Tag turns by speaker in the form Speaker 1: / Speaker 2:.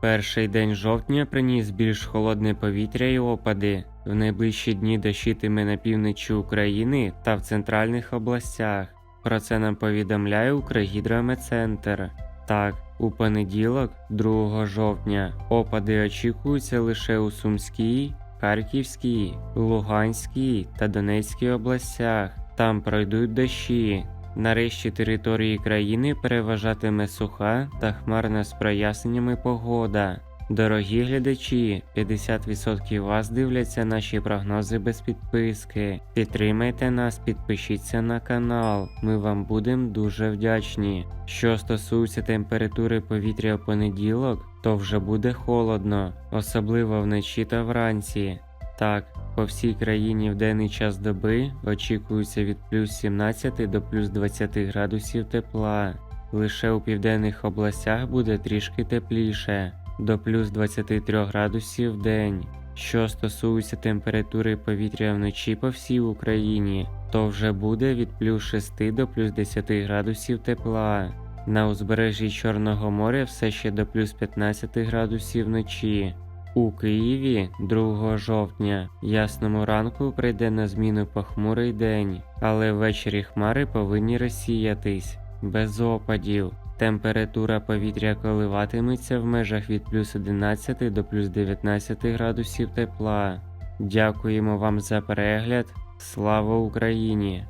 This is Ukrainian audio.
Speaker 1: Перший день жовтня приніс більш холодне повітря і опади. В найближчі дні дощитиме на півночі України та в центральних областях. Про це нам повідомляє Укргідрометцентр. Так, у понеділок, 2 жовтня, опади очікуються лише у Сумській, Харківській, Луганській та Донецькій областях. Там пройдуть дощі. Нарешті території країни переважатиме суха та хмарна з проясненнями погода. Дорогі глядачі, 50% вас дивляться наші прогнози без підписки. Підтримайте нас, підпишіться на канал. Ми вам будемо дуже вдячні. Що стосується температури повітря у понеділок, то вже буде холодно, особливо вночі та вранці. Так, по всій країні в денний час доби очікується від плюс 17 до плюс 20 градусів тепла. Лише у південних областях буде трішки тепліше до плюс 23 градусів в день. Що стосується температури повітря вночі по всій Україні, то вже буде від плюс 6 до плюс 10 градусів тепла. На узбережжі Чорного моря все ще до плюс 15 градусів вночі. У Києві 2 жовтня ясному ранку прийде на зміну похмурий день, але ввечері хмари повинні розсіятись без опадів. Температура повітря коливатиметься в межах від плюс 11 до плюс 19 градусів тепла. Дякуємо вам за перегляд. Слава Україні!